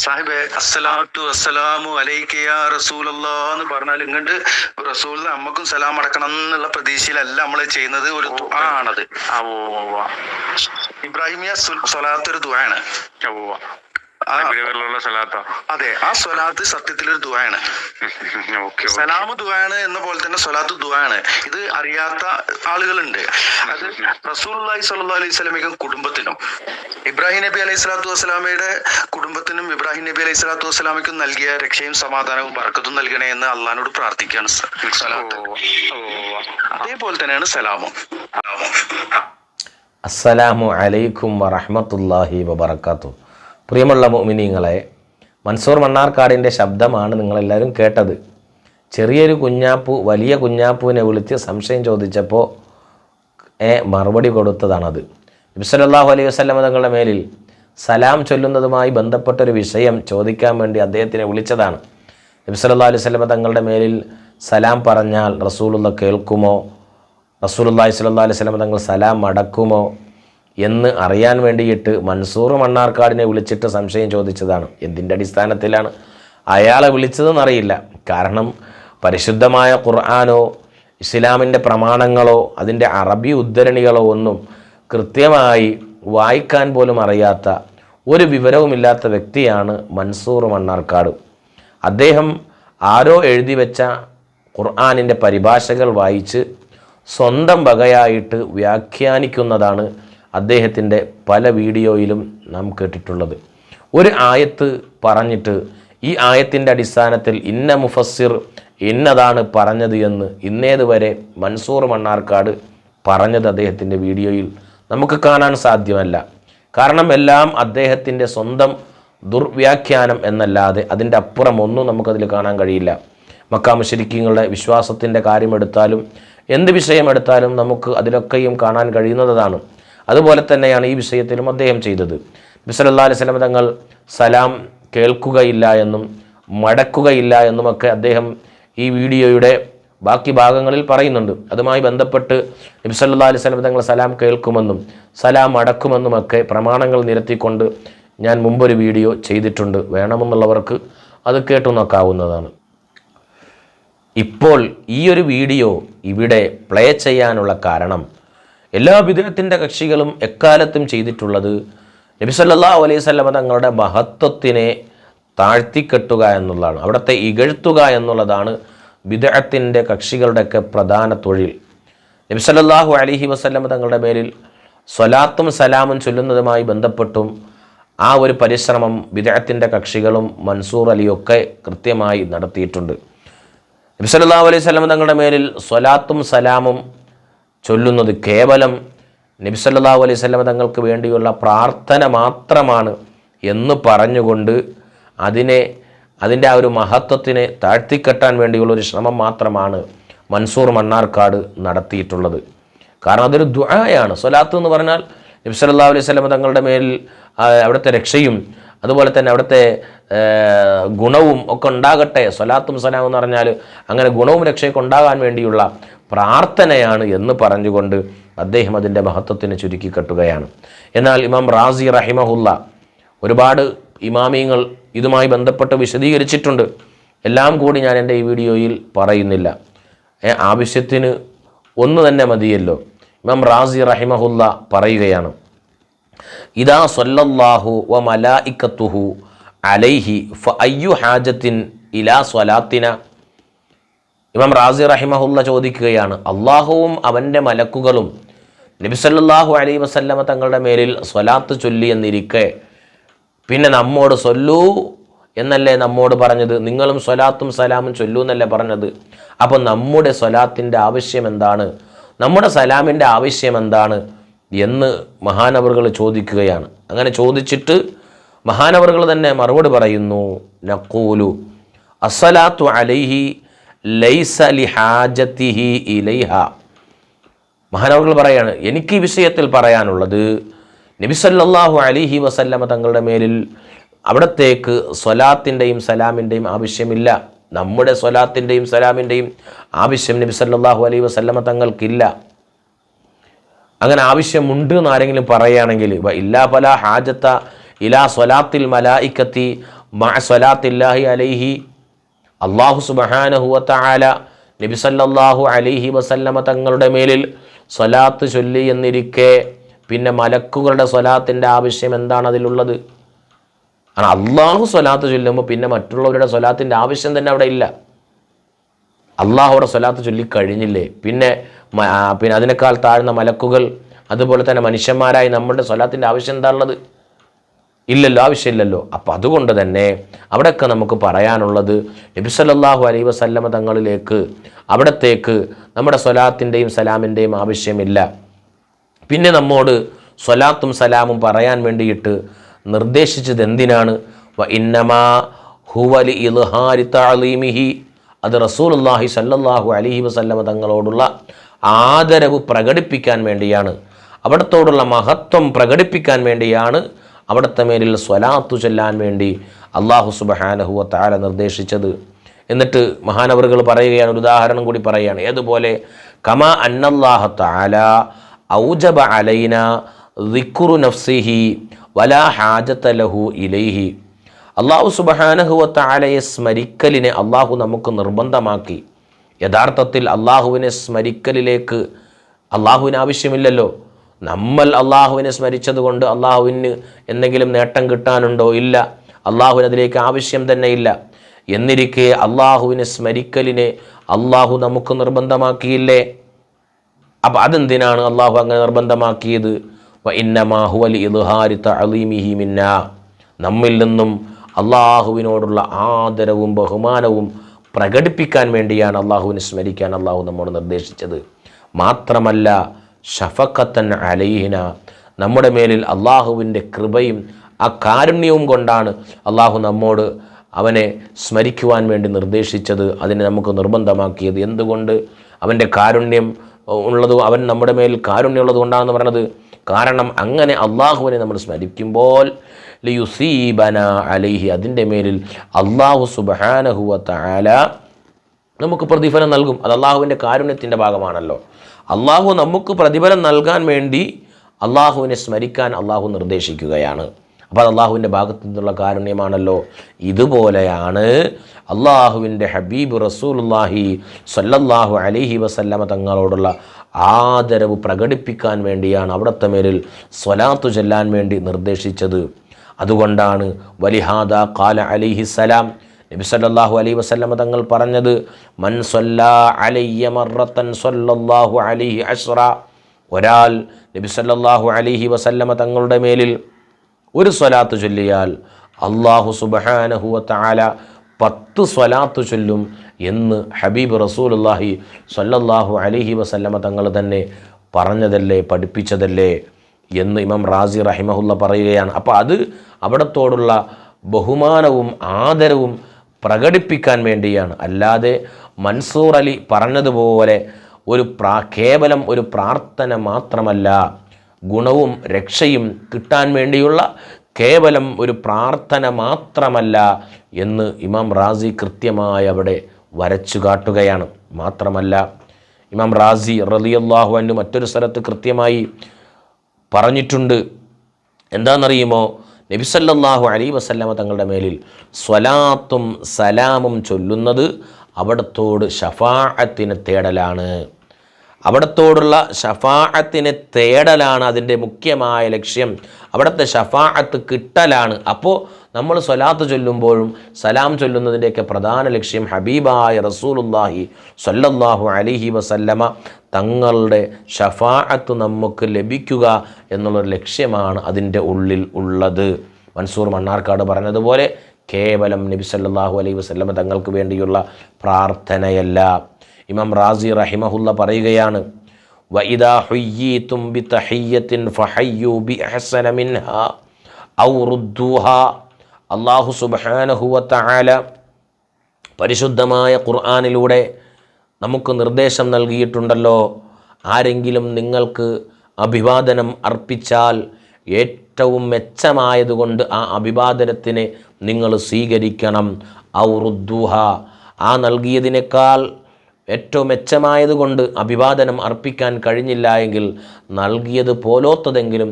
സാഹിബെ അസ്സലാത്തു അസ്സലാമു അലൈക യാ റസൂലല്ലാ എന്ന് പറഞ്ഞാൽ ഇങ്ങോട്ട് റസൂൽ നമ്മക്കും സലാം അടക്കണം എന്നുള്ള പ്രതീക്ഷയിലല്ല നമ്മൾ ചെയ്യുന്നത്. ഒരു ആണത്. ഇബ്രാഹിമിയ സ്വലാത്ത് ഒരു ദുആണ് നബികളുള്ള അതെ ആ സ്വലാത്ത് സത്യത്തിൽ ഒരു ദുവാണ് സലാമ് സലാമു ദുആണ് എന്ന പോലെ തന്നെ സ്വലാത്ത് ദുവാണ് ഇത് അറിയാത്ത ആളുകളുണ്ട്. അത് റസൂലുള്ളാഹി സ്വല്ലല്ലാഹു അലൈഹി സ്വലമിക്കും കുടുംബത്തിനും. ഇബ്രാഹിം നബി അലൈഹി സ്വലാത്തു വസ്സലാമയുടെ കുടുംബത്തിനും ഇബ്രാഹിം നബി അലൈഹി സ്വലാത്തു വസ്സലാമയ്ക്കും നൽകിയ രക്ഷയും സമാധാനവും ബർക്കത്തും നൽകണേ എന്ന് അള്ളഹാനോട് പ്രാർത്ഥിക്കുകയാണ് സലാത്ത് അതേപോലെ തന്നെയാണ് സലാമും. അസ്സലാമു അലൈക്കും വറഹ്മത്തുള്ളാഹി വബറകാതുഹു. പ്രിയമുള്ള മോമിനിങ്ങളെ മൻസൂർ മണ്ണാർക്കാടിന്റെ ശബ്ദമാണ് നിങ്ങളെല്ലാവരും കേട്ടത്. ചെറിയൊരു കുഞ്ഞാപ്പു വലിയ കുഞ്ഞാപ്പുവിനെ വിളിച്ച് സംശയം ചോദിച്ചപ്പോൾ മറുപടി കൊടുത്തതാണത്. നബിസല്ലാഹു അലൈഹി വസല്ലമ തങ്ങളുടെ മേലിൽ സലാം ചൊല്ലുന്നതുമായി ബന്ധപ്പെട്ടൊരു വിഷയം ചോദിക്കാൻ വേണ്ടി അദ്ദേഹത്തിനെ വിളിച്ചതാണ്. നബ്സലല്ലാ അലൈഹി വസല്ലമ തങ്ങളുടെ മേലിൽ സലാം പറഞ്ഞാൽ റസൂലുള്ള കേൾക്കുമോ? റസൂലുള്ളാഹി സ്വല്ലാ അലൈഹി വസല്ലം തങ്ങൾ സലാം മടക്കുമോ എന്ന് അറിയാൻ വേണ്ടിയിട്ട് മൻസൂർ മണ്ണാർക്കാടിനെ വിളിച്ചിട്ട് സംശയം ചോദിച്ചതാണ്. എന്തിന്റെ അടിസ്ഥാനത്തിലാണ് അയാളെ വിളിച്ചതെന്ന് അറിയില്ല കാരണം പരിശുദ്ധമായ ഖുർആാനോ ഇസ്ലാമിന്റെ പ്രമാണങ്ങളോ അതിന്റെ അറബി ഉദ്ധരണികളോ ഒന്നും കൃത്യമായി വായിക്കാൻ പോലും അറിയാത്ത ഒരു വിവരവുമില്ലാത്ത വ്യക്തിയാണ് മൻസൂർ മണ്ണാർക്കാട്. അദ്ദേഹം ആരോ എഴുതി വെച്ച ഖുർആാനിന്റെ പരിഭാഷകൾ വായിച്ച് സ്വന്തം വകയായിട്ട് വ്യാഖ്യാനിക്കുന്നതാണ് അദ്ദേഹത്തിന്റെ പല വീഡിയോയിലും നാം കേട്ടിട്ടുള്ളത്. ഒരു ആയത്ത് പറഞ്ഞിട്ട് ഈ ആയത്തിന്റെ അടിസ്ഥാനത്തിൽ ഇന്ന മുഫസ്സിർ ഇന്നതാണ് പറഞ്ഞത് എന്ന് ഇന്നേതുവരെ മൻസൂർ മണ്ണാർക്കാട് പറഞ്ഞത് അദ്ദേഹത്തിന്റെ വീഡിയോയിൽ നമുക്ക് കാണാൻ സാധ്യമല്ല. കാരണം എല്ലാം അദ്ദേഹത്തിന്റെ സ്വന്തം ദുർവ്യാഖ്യാനം എന്നല്ലാതെ അതിന്റെ അപ്പുറം ഒന്നും നമുക്കതിൽ കാണാൻ കഴിയില്ല. മക്കാമുശരിക്കങ്ങളുടെ വിശ്വാസത്തിന്റെ കാര്യമെടുത്താലും എന്ത് വിഷയമെടുത്താലും നമുക്ക് അതിലൊക്കെയും കാണാൻ കഴിയുന്നതാണ്. അതുപോലെ തന്നെയാണ് ഈ വിഷയത്തിലും അദ്ദേഹം ചെയ്തത്. ബിസലല്ലാ അലൈഹി സ്വലം തങ്ങൾ സലാം കേൾക്കുകയില്ല എന്നും മടക്കുകയില്ല എന്നുമൊക്കെ അദ്ദേഹം ഈ വീഡിയോയുടെ ബാക്കി ഭാഗങ്ങളിൽ പറയുന്നുണ്ട്. അതുമായി ബന്ധപ്പെട്ട് നബിസല്ലാ അലൈഹി സ്വലം തങ്ങൾ സലാം കേൾക്കുമെന്നും സലാം അടക്കുമെന്നുമൊക്കെ പ്രമാണങ്ങൾ നിരത്തിക്കൊണ്ട് ഞാൻ മുമ്പൊരു വീഡിയോ ചെയ്തിട്ടുണ്ട്. വേണമെന്നുള്ളവർക്ക് അത് കേട്ടു നോക്കാവുന്നതാണ്. ഇപ്പോൾ ഈ ഒരു വീഡിയോ ഇവിടെ പ്ലേ ചെയ്യാനുള്ള കാരണം എല്ലാ വിധത്തിന്റെ കക്ഷികളും എക്കാലത്തും ചെയ്തിട്ടുള്ളത് നബിസല്ലാ അലൈഹി അലൈവല്ലമ തങ്ങളുടെ മഹത്വത്തിനെ താഴ്ത്തിക്കെട്ടുക എന്നുള്ളതാണ്. അവിടുത്തെ ഇകഴ്ത്തുക എന്നുള്ളതാണ് വിദഗ്ധത്തിന്റെ കക്ഷികളുടെയൊക്കെ പ്രധാന തൊഴിൽ. നബി നബിസല്ലാഹു അലഹി വസ്ലമ തങ്ങളുടെ പേരിൽ സ്വലാത്തും സലാമും ചൊല്ലുന്നതുമായി ബന്ധപ്പെട്ടും ആ ഒരു പരിശ്രമം വിദഗ്ധത്തിന്റെ കക്ഷികളും മൻസൂർ അലിയൊക്കെ കൃത്യമായി നടത്തിയിട്ടുണ്ട്. നബി സല്ലല്ലാഹു അലൈഹി വസല്ലം തങ്ങളുടെ മേലിൽ സ്വലാത്തും സലാമും ചൊല്ലുന്നത് കേവലം നബിസല്ലാ അലൈഹി വസല്ലം തങ്ങൾക്ക് വേണ്ടിയുള്ള പ്രാർത്ഥന മാത്രമാണ് എന്ന് പറഞ്ഞുകൊണ്ട് അതിനെ അതിന്റെ ആ ഒരു മഹത്വത്തിനെ താഴ്ത്തിക്കെട്ടാൻ വേണ്ടിയുള്ള ഒരു ശ്രമം മാത്രമാണ് മൻസൂർ മണ്ണാർക്കാട് നടത്തിയിട്ടുള്ളത്. കാരണം അതൊരു ദ്വായാണ് സ്വലാത്ത് എന്ന് പറഞ്ഞാൽ നബ്സ് അല്ലാ അലൈഹി വസല്ലം തങ്ങളുടെ മേലിൽ അവിടുത്തെ രക്ഷയും അതുപോലെ തന്നെ അവിടുത്തെ ഗുണവും ഒക്കെ ഉണ്ടാകട്ടെ. സ്വലാത്തും സലാം എന്ന് പറഞ്ഞാൽ അങ്ങനെ ഗുണവും രക്ഷയൊക്കെ ഉണ്ടാകാൻ വേണ്ടിയുള്ള പ്രാർത്ഥനയാണ് എന്ന് പറഞ്ഞുകൊണ്ട് അദ്ദേഹം അതിന്റെ മഹത്വത്തിന് ചുരുക്കി കെട്ടുകയാണ്. എന്നാൽ ഇമാം റാസി റഹിമഹുല്ല ഒരുപാട് ഇമാമിയങ്ങൾ ഇതുമായി ബന്ധപ്പെട്ട് വിശദീകരിച്ചിട്ടുണ്ട്. എല്ലാം കൂടി ഞാൻ എന്റെ ഈ വീഡിയോയിൽ പറയുന്നില്ല. ആവശ്യത്തിന് ഒന്ന് തന്നെ മതിയല്ലോ. ഇമാം റാസി റഹിമഹുല്ല പറയുകയാണ്. ഇതാ സൊല്ലാഹു വ മലായിക്കത്തുഹു അലൈഹി ഫ അയ്യു ഹാജത്തിൻ ഇലാ സ്വലാത്തിന ഇമാം റാസി റഹിമഹുള്ള ചോദിക്കുകയാണ് അള്ളാഹുവും അവന്റെ മലക്കുകളും നബിസല്ലാഹു അലൈ വസല്ലമ തങ്ങളുടെ മേലിൽ സ്വലാത്ത് ചൊല്ലി എന്നിരിക്കെ പിന്നെ നമ്മോട് സൊല്ലൂ എന്നല്ലേ നമ്മോട് പറഞ്ഞത്? നിങ്ങളും സ്വലാത്തും സലാമും ചൊല്ലൂ എന്നല്ലേ പറഞ്ഞത്? അപ്പോൾ നമ്മുടെ സ്വലാത്തിന്റെ ആവശ്യം എന്താണ്? നമ്മുടെ സലാമിന്റെ ആവശ്യം എന്താണ്? എന്ന് മഹാനവറുകൾ ചോദിക്കുകയാണ്. അങ്ങനെ ചോദിച്ചിട്ട് മഹാനവറുകൾ തന്നെ മറുപടി പറയുന്നു നക്കൂലു അസ്സലാത്തു അലൈഹി ലൈസ ലിഹാജത്തിഹി ഇലൈഹ. മഹാനവറുകൾ പറയാണ് എനിക്ക് ഈ വിഷയത്തിൽ പറയാനുള്ളത് നബിസല്ലാഹു അലിഹി വസല്ലമ തങ്ങളുടെ മേലിൽ അവിടത്തേക്ക് സ്വലാത്തിന്റെയും സലാമിന്റെയും ആവശ്യമില്ല. നമ്മുടെ സ്വലാത്തിന്റെയും സലാമിന്റെയും ആവശ്യം നബിസല്ലാഹു അലൈഹി വസല്ലമ തങ്ങൾക്കില്ല. അങ്ങനെ ആവശ്യമുണ്ട് എന്ന് ആരെങ്കിലും പറയുകയാണെങ്കിൽ ഇല്ലാ പല ഹാജത്ത ഇലാ സ്വലാത്തിൽ മലായിക്കത്തി മഅ സ്വലാത്തില്ലാഹി അലൈഹി അള്ളാഹു നബി സല്ലല്ലാഹു അലൈഹി വസല്ലമ തങ്ങളുടെ മേലിൽ സ്വലാത്ത് ചൊല്ലി എന്നിരിക്കെ പിന്നെ മലക്കുകളുടെ സ്വലാത്തിന്റെ ആവശ്യം എന്താണ് അതിലുള്ളത്? കാരണം അള്ളാഹു സ്വലാത്ത് ചൊല്ലുമ്പോൾ പിന്നെ മറ്റുള്ളവരുടെ സ്വലാത്തിന്റെ ആവശ്യം തന്നെ അവിടെ ഇല്ല. അള്ളാഹുടെ സ്വലാത്ത് ചൊല്ലിക്കഴിഞ്ഞില്ലേ പിന്നെ പിന്നെ അതിനേക്കാൾ താഴ്ന്ന മലക്കുകൾ അതുപോലെ തന്നെ മനുഷ്യന്മാരായി നമ്മളുടെ സ്വലാത്തിന്റെ ആവശ്യം എന്താ ഉള്ളത് ഇല്ലല്ലോ ആവശ്യമില്ലല്ലോ. അപ്പം അതുകൊണ്ട് തന്നെ അവിടെയൊക്കെ നമുക്ക് പറയാനുള്ളത് നബി സല്ലല്ലാഹു അലൈഹി വസല്ലമ തങ്ങളിലേക്ക് അവിടത്തേക്ക് നമ്മുടെ സ്വലാത്തിന്റെയും സലാമിന്റെയും ആവശ്യമില്ല. പിന്നെ നമ്മോട് സ്വലാത്തും സലാമും പറയാൻ വേണ്ടിയിട്ട് നിർദ്ദേശിച്ചത് എന്തിനാണ്? വ ഇന്നമാ ഹുവലി ഇൽഹാരി തഅലീമിഹി. അത് റസൂലുള്ളാഹി സല്ലല്ലാഹു അലൈഹി വസല്ലമ തങ്ങളോടുള്ള ആദരവ് പ്രകടിപ്പിക്കാൻ വേണ്ടിയാണ്. അവിടത്തോടുള്ള മഹത്വം പ്രകടിപ്പിക്കാൻ വേണ്ടിയാണ് അവിടുത്തെ മേലിൽ സ്വലാത്തു ചെല്ലാൻ വേണ്ടി അള്ളാഹു സുബഹാനഹുവ തആല നിർദ്ദേശിച്ചത്. എന്നിട്ട് മഹാനവറുകൾ പറയുകയാണ് ഒരു ഉദാഹരണം കൂടി പറയുകയാണ്. ഏതുപോലെ? കമ അന്നല്ലാഹ തആല ഔജബ അലൈന ദിക്റു നഫ്സിഹി വലാ ഹാജത ലഹു ഇലൈഹി. അള്ളാഹു സുബഹാനഹുവ താലയെ സ്മരിക്കലിനെ അള്ളാഹു നമുക്ക് നിർബന്ധമാക്കി. യഥാർത്ഥത്തിൽ അള്ളാഹുവിനെ സ്മരിക്കലിലേക്ക് അള്ളാഹുവിന് ആവശ്യമില്ലല്ലോ. നമ്മൾ അള്ളാഹുവിനെ സ്മരിച്ചതുകൊണ്ട് അള്ളാഹുവിന് എന്തെങ്കിലും നേട്ടം കിട്ടാനുണ്ടോ? ഇല്ല. അള്ളാഹുവിന് അതിലേക്ക് ആവശ്യം തന്നെ ഇല്ല. എന്നിരിക്കെ അള്ളാഹുവിനെ സ്മരിക്കലിനെ അള്ളാഹു നമുക്ക് നിർബന്ധമാക്കിയില്ലേ? അപ്പം അതെന്തിനാണ് അള്ളാഹു അങ്ങനെ നിർബന്ധമാക്കിയത്? ഇന്നമാഹു നമ്മിൽ നിന്നും അള്ളാഹുവിനോടുള്ള ആദരവും ബഹുമാനവും പ്രകടിപ്പിക്കാൻ വേണ്ടിയാണ് അള്ളാഹുവിനെ സ്മരിക്കാൻ അള്ളാഹു നമ്മോട് നിർദ്ദേശിച്ചത്. മാത്രമല്ല ഷഫക്കത്തൻ അലൈഹിന. നമ്മുടെ മേലിൽ അള്ളാഹുവിന്റെ കൃപയും ആ കാരുണ്യവും കൊണ്ടാണ് അള്ളാഹു നമ്മോട് അവനെ സ്മരിക്കുവാൻ വേണ്ടി നിർദ്ദേശിച്ചത് അതിനെ നമുക്ക് നിർബന്ധമാക്കിയത്. എന്തുകൊണ്ട്? അവന്റെ കാരുണ്യം ഉള്ളത് അവൻ നമ്മുടെ മേൽ കാരുണ്യമുള്ളത് കൊണ്ടാണെന്ന് പറഞ്ഞത് കാരണം അങ്ങനെ അള്ളാഹുവിനെ നമ്മൾ സ്മരിക്കുമ്പോൾ ലിയുസീബന അലൈഹി അതിന്റെ മേലിൽ അള്ളാഹു സുബാനഹുവ തആല നമുക്ക് പ്രതിഫലം നൽകും. അത് അള്ളാഹുവിന്റെ കാരുണ്യത്തിന്റെ ഭാഗമാണല്ലോ. അള്ളാഹു നമുക്ക് പ്രതിഫലം നൽകാൻ വേണ്ടി അള്ളാഹുവിനെ സ്മരിക്കാൻ അള്ളാഹു നിർദ്ദേശിക്കുകയാണ്. അപ്പോൾ അത് അള്ളാഹുവിന്റെ ഭാഗത്തു നിന്നുള്ള കാരുണ്യമാണല്ലോ. ഇതുപോലെയാണ് അള്ളാഹുവിന്റെ ഹബീബ് റസൂലുല്ലാഹി സല്ലല്ലാഹു അലൈഹി വസല്ലമ തങ്ങളോടുള്ള ആദരവ് പ്രകടിപ്പിക്കാൻ വേണ്ടിയാണ് അവിടുത്തെ മേലിൽ സ്വലാത്തു ചെല്ലാൻ വേണ്ടി നിർദ്ദേശിച്ചത്. അതുകൊണ്ടാണ് വലിഹാദ കാല അലിഹിസലാം നബി സല്ലല്ലാഹു അലൈഹി വസല്ലമ തങ്ങൾ പറഞ്ഞത് മൻ സല്ലാ അലയ്യ മറത്തൻ സല്ലല്ലാഹു അലൈഹി അഷ്റ ഒരാൾ നബി സല്ലല്ലാഹു അലൈഹി വസല്ലമ തങ്ങളുടെ മേലിൽ ഒരു സ്വലാത്ത് ചൊല്ലിയാൽ അള്ളാഹു വതആല പത്ത് സ്വലാത്ത് ചൊല്ലും എന്ന് ഹബീബ് റസൂലുള്ളാഹി സല്ലല്ലാഹു അലൈഹി വസല്ലമ തങ്ങൾ തന്നെ പറഞ്ഞതല്ലേ പഠിപ്പിച്ചതല്ലേ എന്ന് ഇമാം റാസി റഹിമഹുല്ല പറയുകയാണ്. അപ്പോൾ അത് അവിടത്തോടുള്ള ബഹുമാനവും ആദരവും പ്രകടിപ്പിക്കാൻ വേണ്ടിയാണ്. അല്ലാതെ മൻസൂർ അലി പറഞ്ഞതുപോലെ ഒരു പ്രാ കേവലം ഒരു പ്രാർത്ഥന മാത്രമല്ല ഗുണവും രക്ഷയും കിട്ടാൻ വേണ്ടിയുള്ള കേവലം ഒരു പ്രാർത്ഥന മാത്രമല്ല എന്ന് ഇമാം റാസി കൃത്യമായി അവിടെ വരച്ചു കാട്ടുകയാണ്. മാത്രമല്ല ഇമാം റാസി റലിയല്ലാഹു അന്നു മറ്റൊരു സ്ഥലത്ത് കൃത്യമായി പറഞ്ഞിട്ടുണ്ട്. എന്താണെന്നറിയുമോ? നബിസല്ലാഹു അലൈ വസല്ലമ തങ്ങളുടെ മേലിൽ സ്വലാത്തും സലാമും ചൊല്ലുന്നത് അവിടത്തോട് ഷഫാഅത്തിന് തേടലാണ്. അവിടത്തോടുള്ള ഷഫാഅത്തിനെ തേടലാണ് അതിന്റെ മുഖ്യമായ ലക്ഷ്യം. അവിടുത്തെ ഷഫാഅത്ത് കിട്ടലാണ്. അപ്പോൾ നമ്മൾ സ്വലാത്ത് ചൊല്ലുമ്പോഴും സലാം ചൊല്ലുന്നതിന്റെയൊക്കെ പ്രധാന ലക്ഷ്യം ഹബീബായ റസൂലുല്ലാഹി സ്വല്ലല്ലാഹു അലിഹി വസല്ലമ. തങ്ങളുടെ ഷഫാഅത്ത് നമുക്ക് ലഭിക്കുക എന്നുള്ളൊരു ലക്ഷ്യമാണ് അതിന്റെ ഉള്ളിൽ ഉള്ളത്. മൻസൂർ മണ്ണാർക്കാട് പറഞ്ഞതുപോലെ കേവലം നബി സല്ലാഹു അലൈഹി വസല്ലമ തങ്ങൾക്ക് വേണ്ടിയുള്ള പ്രാർത്ഥനയല്ല. ഇമാം റാസി റഹിമഹുല്ല പറയുകയാണ് വഇദാ ഹുയ്യീതും ബിതഹിയ്യത്തിൻ ഫഹയ്യു മിൻഹാ ഔ റുദ്ദൂഹാ. അല്ലാഹു സുബ്ഹാനഹു വതആല പരിശുദ്ധമായ ഖുർആാനിലൂടെ നമുക്ക് നിർദ്ദേശം നൽകിയിട്ടുണ്ടല്ലോ. ആരെങ്കിലും നിങ്ങൾക്ക് അഭിവാദനം അർപ്പിച്ചാൽ ഏറ്റവും മെച്ചമായതുകൊണ്ട് ആ അഭിവാദനത്തിനെ നിങ്ങൾ സ്വീകരിക്കണം. ഔറുദ്ദുഹ ആ നൽകിയതിനേക്കാൾ ഏറ്റവും മെച്ചമായതുകൊണ്ട് അഭിവാദനം അർപ്പിക്കാൻ കഴിഞ്ഞില്ല എങ്കിൽ നൽകിയത് പോലോത്തതെങ്കിലും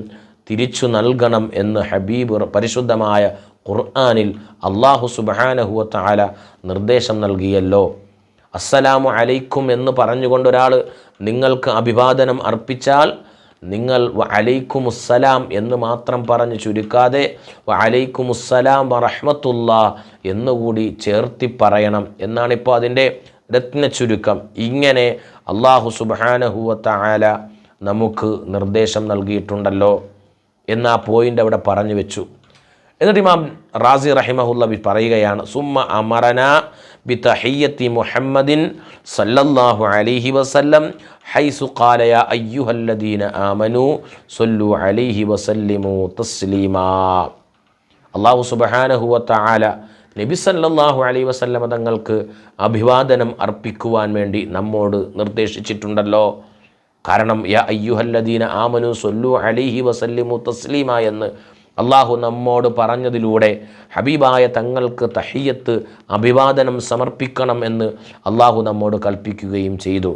തിരിച്ചു നൽകണം എന്ന് ഹബീബ് പരിശുദ്ധമായ ഖുർആാനിൽ അള്ളാഹു സുബാനഹുവ താല നിർദ്ദേശം നൽകിയല്ലോ. അസ്സലാമു അലൈക്കും എന്ന് പറഞ്ഞുകൊണ്ട് ഒരാൾ നിങ്ങൾക്ക് അഭിവാദനം അർപ്പിച്ചാൽ നിങ്ങൾ വ അലൈക്കുമുസ്സലാം എന്ന് മാത്രം പറഞ്ഞ് ചുരുക്കാതെ വ അലൈക്കുമുസ്സലാം റഹ്മത്തുള്ള എന്നുകൂടി ചേർത്തി പറയണം എന്നാണിപ്പോൾ അതിന്റെ രത്ന ചുരുക്കം. ഇങ്ങനെ അള്ളാഹു സുബാനഹുവത്ത ആല നമുക്ക് നിർദ്ദേശം നൽകിയിട്ടുണ്ടല്ലോ. എന്നാ പോയിന്റ് അവിടെ പറഞ്ഞു വെച്ചു. എന്നിട്ട് ഇമാം റാസി റഹിമഹുല്ല ബി പറയുകയാണ് സുമ്മ അമറന ബി തഹയ്യത്തി മുഹമ്മദിൻ സല്ലല്ലാഹു അലൈഹി വസല്ലം ഹൈസു ഖാലയ അയ്യുഹല്ലദീന ആമനു സൊല്ലു അലൈഹി വസല്ലിമു തസ്ലീമാ. അള്ളാഹു സുബഹാനഹുവത്ത ആല നബി സല്ലല്ലാഹു അലൈഹി വസല്ലമ തങ്ങൾക്ക് അഭിവാദനം അർപ്പിക്കുവാൻ വേണ്ടി നമ്മോട് നിർദ്ദേശിച്ചിട്ടുണ്ടല്ലോ. കാരണം യ അയ്യുഹല്ലദീന ആമനു സൊല്ലു അലിഹി വസല്ലിമു തസ്ലീമ എന്ന് അള്ളാഹു നമ്മോട് പറഞ്ഞതിലൂടെ ഹബീബായ തങ്ങൾക്ക് തഹിയത്ത് അഭിവാദനം സമർപ്പിക്കണം എന്ന് അള്ളാഹു നമ്മോട് കൽപ്പിക്കുകയും ചെയ്തു.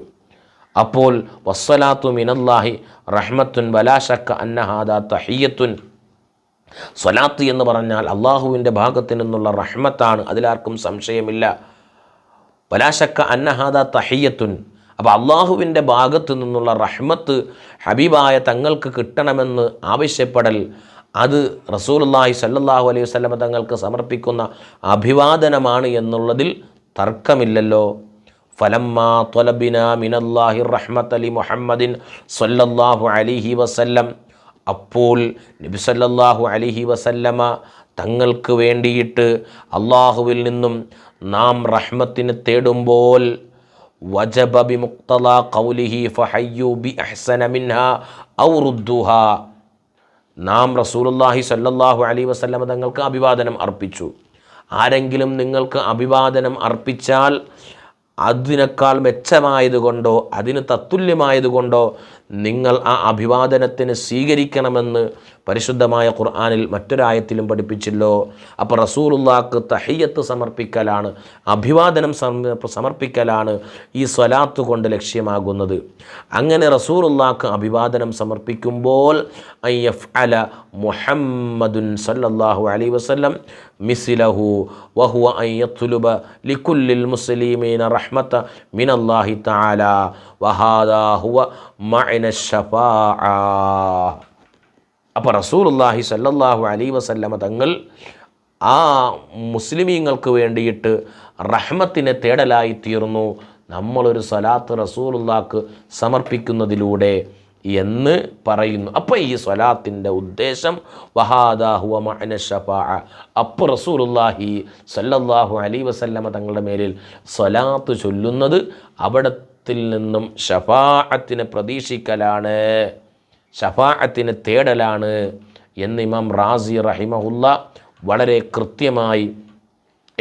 അപ്പോൾ വസ്സലാത്തു മിനല്ലാഹി റഹ്മത്തുൻ വലാശക്ക അന്നഹാദ തഹിയത്തുൻ. സ്വലാത്ത് എന്ന് പറഞ്ഞാൽ അള്ളാഹുവിന്റെ ഭാഗത്തു നിന്നുള്ള റഹ്മത്താണ് അതിലാർക്കും സംശയമില്ല. വലാശക്ക അന്നഹാദ തഹിയത്തുൻ. അപ്പോൾ അള്ളാഹുവിന്റെ ഭാഗത്തു നിന്നുള്ള റഹ്മത്ത് ഹബീബായ തങ്ങൾക്ക് കിട്ടണമെന്ന് ആവശ്യപ്പെടൽ അത് റസൂലുള്ളാഹി സല്ലാഹു അലൈഹി വസ്ലമ തങ്ങൾക്ക് സമർപ്പിക്കുന്ന അഭിവാദനമാണ് എന്നുള്ളതിൽ തർക്കമില്ലല്ലോ. ഫലമ്മാ തൊലബിന മിനല്ലാഹി റഹ്മത്ത് അലി മുഹമ്മദിൻ സല്ലല്ലാഹു അലിഹി വസല്ലം. അപ്പോൾ നബി സല്ലല്ലാഹു അലിഹി വസല്ലമ തങ്ങൾക്ക് വേണ്ടിയിട്ട് അള്ളാഹുവിൽ നിന്നും നാം റഹ്മത്തിന് തേടുമ്പോൾ വജബ ബി മുക്തല കൗലിഹി ഫഹയ്യു ബി അഹ്സന മിൻഹ ഔ റുദ്ദുഹ. നാം റസൂലുള്ളാഹി സല്ലല്ലാഹു അലൈഹി വസല്ലമ തങ്ങൾക്ക് അഭിവാദനം അർപ്പിച്ചു. ആരെങ്കിലും നിങ്ങൾക്ക് അഭിവാദനം അർപ്പിച്ചാൽ അതിനേക്കാൾ മെച്ചമായതുകൊണ്ടോ അതിന് തത്തുല്യമായതുകൊണ്ടോ നിങ്ങൾ ആ അഭിവാദനത്തിന് സ്വീകരിക്കണമെന്ന് പരിശുദ്ധമായ ഖുർആാനിൽ മറ്റൊരായത്തിലും പഠിപ്പിച്ചല്ലോ. അപ്പോൾ റസൂലുള്ളാക്ക് തഹയ്യത്ത് സമർപ്പിക്കലാണ് അഭിവാദനം സമർപ്പിക്കലാണ് ഈ സ്വലാത്ത് കൊണ്ട് ലക്ഷ്യമാകുന്നത്. അങ്ങനെ റസൂലുള്ളാക്ക് അഭിവാദനം സമർപ്പിക്കുമ്പോൾ അയ്യഫ് അല മുഹമ്മദുൻ സല്ലല്ലാഹു അലൈഹി വസല്ലം മിസിലഹു വഹുവ അയ്യത്തുലുബ ലിക്കുല്ലിൽ മുസ്ലിമീന റഹ്മത്ത മിനല്ലാഹി തആല. വഹാദാ ഹുവ മഅന അപ്പോൾ റസൂലുള്ളാഹി സല്ലല്ലാഹു അലൈഹി വസല്ലമ തങ്ങൾ ആ മുസ്ലിമീങ്ങൾക്ക് വേണ്ടിയിട്ട് റഹ്മത്തിനെ തേടലായി തീർന്നു. നമ്മളൊരു സലാത്ത് റസൂലുള്ളാക്ക് സമർപ്പിക്കുന്നതിലൂടെ എന്ന് പറയുന്നു. അപ്പോൾ ഈ സ്വലാത്തിന്റെ ഉദ്ദേശം വഹാദാഹുവ മഅന അപ്പോൾ റസൂലുള്ളാഹി സല്ലല്ലാഹു അലൈഹി വസല്ലമ തങ്ങളുടെ മേലിൽ സ്വലാത്ത് ചൊല്ലുന്നത് അവിടത്തിൽ നിന്നും ഷഫാഅത്തിനെ പ്രതീക്ഷിക്കലാണ് ഷഫാഅത്തിനെ തേടലാണ് എന്ന് ഇമാം റാസി റഹിമഹുല്ല വളരെ കൃത്യമായി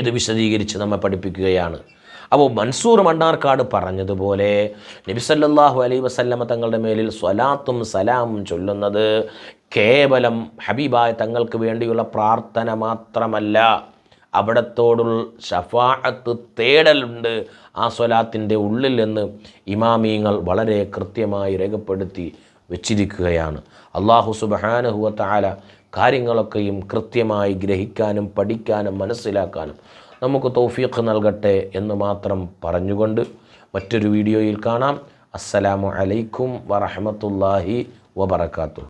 ഇത് വിശദീകരിച്ച് നമ്മെ പഠിപ്പിക്കുകയാണ്. അപ്പോൾ മൻസൂർ മണ്ണാർക്കാട് പറഞ്ഞതുപോലെ നബിസല്ലാഹു അലൈ വസല്ലമ തങ്ങളുടെ മേലിൽ സ്വലാത്തും സലാമും ചൊല്ലുന്നത് കേവലം ഹബീബായ തങ്ങൾക്ക് വേണ്ടിയുള്ള പ്രാർത്ഥന മാത്രമല്ല. അവിടത്തോടുള്ള ഷഫാഅത്ത് തേടലുണ്ട് ആ സ്വലാത്തിന്റെ ഉള്ളിൽ എന്ന് ഇമാമീങ്ങൾ വളരെ കൃത്യമായി രേഖപ്പെടുത്തി വെച്ചിരിക്കുകയാണ്. അള്ളാഹു സുബഹാനഹുവ താല കാര്യങ്ങളൊക്കെയും കൃത്യമായി ഗ്രഹിക്കാനും പഠിക്കാനും മനസ്സിലാക്കാനും നമുക്ക് തൗഫീഖ് നൽകട്ടെ എന്ന് മാത്രം പറഞ്ഞുകൊണ്ട് മറ്റൊരു വീഡിയോയിൽ കാണാം. അസ്സലാമു അലൈക്കും വറഹമത്തല്ലാഹി വബർക്കാത്തു